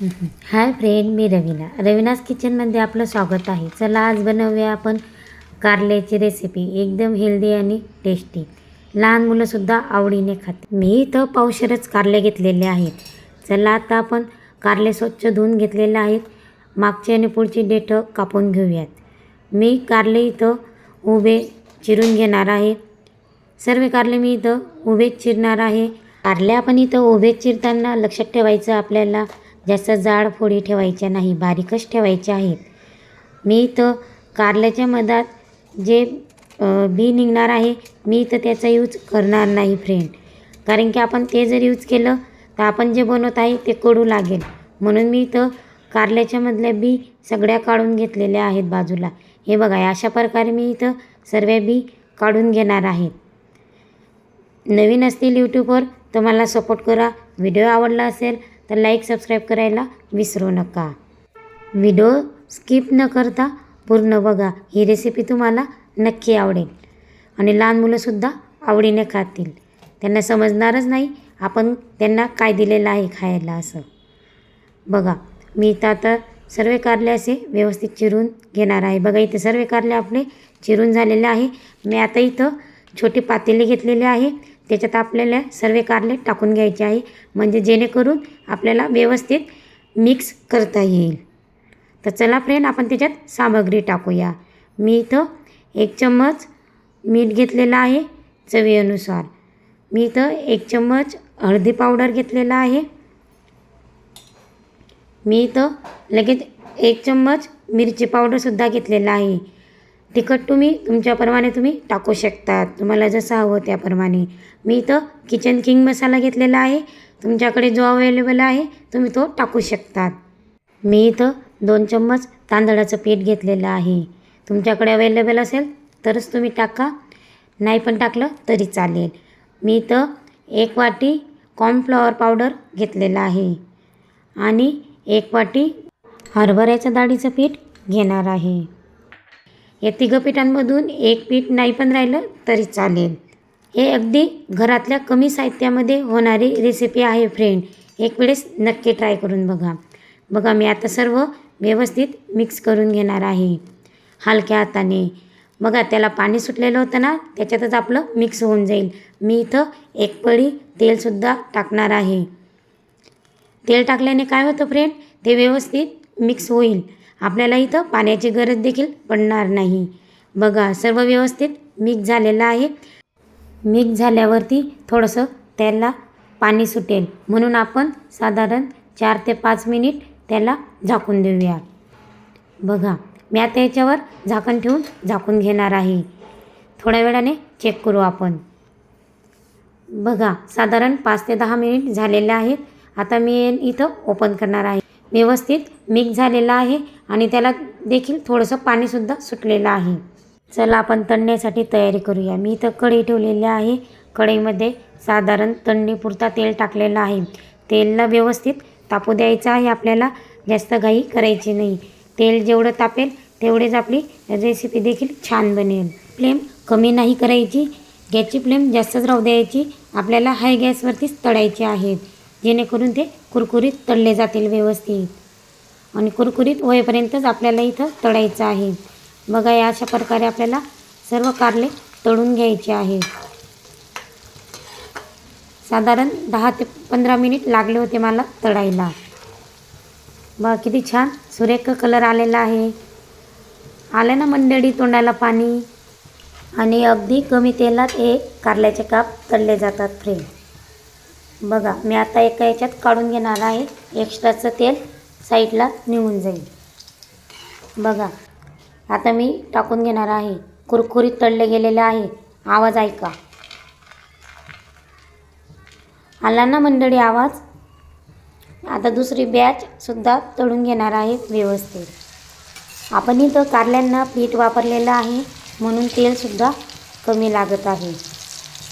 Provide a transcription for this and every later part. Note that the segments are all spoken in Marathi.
हाय फ्रेंड मी रवीना. रवीनाज किचनमध्ये आपलं स्वागत आहे. चला आज बनवूया आपण कारल्याची रेसिपी एकदम हेल्दी आणि टेस्टी लहान मुलंसुद्धा आवडीने खाते मी इथं पावशरच कारले घेतलेले आहेत. चला आता आपण कारले स्वच्छ धुवून घेतलेले आहेत. मागची आणि पुढची डेट कापून घेऊयात. मी कारले इथं उभे चिरून घेणार आहे. सर्व कारले मी इथं उभेच चिरणार आहे. कारले आपण इथं उभे चिरताना लक्षात ठेवायचं आपल्याला. जास्त जाड फोडी ठेवायच्या नाही बारीकच ठेवायच्या आहेत. मी इथं कारल्याच्या मधात जे बी निघणार आहे मी इथं त्याचा यूज करणार नाही फ्रेंड कारण की आपण ते जर यूज केलं तर आपण जे बनवत आहे ते कडू लागेल. म्हणून मी इथं कारल्याच्या मधल्या बी सगळ्या काढून घेतलेल्या आहेत बाजूला. हे बघा अशा प्रकारे मी इथं सर्व बी काढून घेणार आहेत नवीन असतील यूट्यूबवर तर मला सपोर्ट करा. व्हिडिओ आवडला असेल तर लाईक सबस्क्राईब करायला विसरू नका. व्हिडिओ स्किप न करता पूर्ण बघा. ही रेसिपी तुम्हाला नक्की आवडेल. आणि लहान मुलंसुद्धा आवडीने खातील. त्यांना समजणारच नाही आपण त्यांना काय दिलेलं आहे खायला असं. बघा मी इथं आता सर्व कारले असे व्यवस्थित चिरून घेणार आहे. बघा इथे सर्व कारले आपले चिरून झालेले आहे. मी आता इथं छोटी पातेली घेतलेली आहे. त्याच्यात आपल्याला सर्व कारले टाकून घ्यायचे आहे. म्हणजे जेणेकरून आपल्याला व्यवस्थित मिक्स करता येईल. तर चला फ्रेंड आपण त्याच्यात सामग्री टाकूया. मी इथं एक चम्मच मीठ घेतलेलं आहे चवीनुसार. मी इथं एक चम्मच हळदी पावडर घेतलेला आहे. मी इथं लगेच एक चम्मच मिरची पावडरसुद्धा घेतलेला आहे. तिखट तुम्ही तुमच्याप्रमाणे तुम्ही टाकू शकता तुम्हाला जसं हवं त्याप्रमाणे. मी इथं किचन किंग मसाला घेतलेला आहे. तुमच्याकडे जो अवेलेबल आहे तुम्ही तो टाकू शकतात. मी इथं दोन चम्मच तांदळाचं पीठ घेतलेलं आहे. तुमच्याकडे अवेलेबल असेल तरच तुम्ही टाका. नाही पण टाकलं तरी चालेल. मी इथं एक वाटी कॉर्नफ्लॉवर पावडर घेतलेलं आहे. आणि एक वाटी हरभऱ्याच्या डाळीचं पीठ घेणार आहे. या तिघं पिठांमधून एक पीठ नाही पण राहिलं तरी चालेल. हे अगदी घरातल्या कमी साहित्यामध्ये होणारी रेसिपी आहे फ्रेंड एक वेळेस नक्की ट्राय करून बघा. बघा मी आता सर्व व्यवस्थित मिक्स करून घेणार आहे. हलक्या हाताने. बघा त्याला पाणी सुटलेलं होतं ना त्याच्यातच आपलं मिक्स होऊन जाईल. मी इथं एक पळी तेलसुद्धा टाकणार आहे. तेल टाकल्याने काय होतं फ्रेंड ते व्यवस्थित मिक्स होईल. आपल्याला इथं पाण्याची गरज देखील पडणार नाही. बघा सर्व व्यवस्थित मिक्स झालेलं आहे. मिक्स झाल्यावरती थोडंसं त्याला पाणी सुटेल. म्हणून आपण साधारण चार ते पाच मिनिट त्याला झाकून देऊया. बघा मी आता याच्यावर झाकण ठेवून झाकून घेणार आहे. थोड्या वेळाने चेक करू आपण. बघा साधारण पाच ते दहा मिनिट झालेले आहेत. आता मी इथं ओपन करणार आहे. व्यवस्थित मिक्स झालेला आहे आणि त्याला देखील थोडंसं पाणीसुद्धा सुटलेलं आहे. चला आपण तळण्यासाठी तयारी करूया. मी इथं कढई ठेवलेली आहे. कढईमध्ये साधारण तळणीपुरता तेल टाकलेलं आहे. तेलला व्यवस्थित तापू द्यायचं आहे. आपल्याला जास्त घाई करायची नाही. तेल जेवढं तापेल तेवढेच आपली रेसिपी देखील छान बनेल. फ्लेम कमी नाही करायची. गॅसची फ्लेम जास्तच राहू द्यायची. आपल्याला हाय गॅसवरतीच तळायची आहे जेणेकरून ते कुरकुरीत तळले जातील व्यवस्थित. आणि कुरकुरीत होईपर्यंतच आपल्याला इथं तळायचं आहे. बघा या अशा प्रकारे आपल्याला सर्व कारले तळून घ्यायचे आहे. साधारण दहा ते पंधरा मिनिट लागले होते मला तळायला. बघा किती छान सुरेख कलर आलेला आहे. आलं ना मंडळी तोंडाला पाणी? आणि अगदी कमी तेलात हे कारल्याचे काप तळले जातात फ्रेंड बघा मी आता एका याच्यात काढून घेणार आहे. एक्स्ट्राचं तेल साईडला निघून जाईल. बघा आता मी टाकून घेणार आहे. कुरकुरीत तळले गेलेले आहे. आवाज ऐका. आला ना मंडळी आवाज? आता दुसरी बॅचसुद्धा तळून घेणार आहे व्यवस्थित. आपण इथं कारल्यांना पीठ वापरलेलं आहे म्हणून तेलसुद्धा कमी लागत आहे.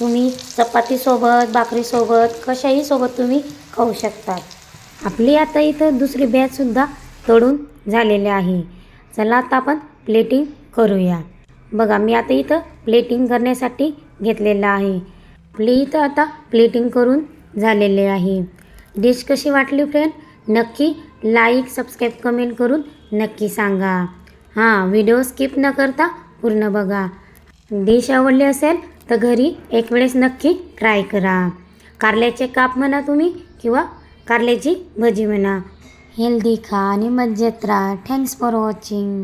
तुम्ही चपातीसोबत भाकरीसोबत कशाही सोबत तुम्ही खाऊ शकतात. आपली आता इथं दुसरी बॅचसुद्धा तळून झालेली आहे. चला आता आपण प्लेटिंग करूया. बघा मी आता इथं प्लेटिंग करण्यासाठी घेतलेलं आहे. आपली इथं आता प्लेटिंग करून झालेले आहे. डिश कशी वाटली फ्रेंड नक्की लाईक सबस्क्राईब कमेंट करून नक्की सांगा. हां व्हिडिओ स्किप न करता पूर्ण बघा. डिश आवडली असेल तर घरी एक वेळेस नक्की ट्राय करा. कारल्याचे काप म्हणा तुम्ही किंवा कारल्याची भजी म्हणा. हेल्दी खा आणि मज्जेत राहा. Thanks for watching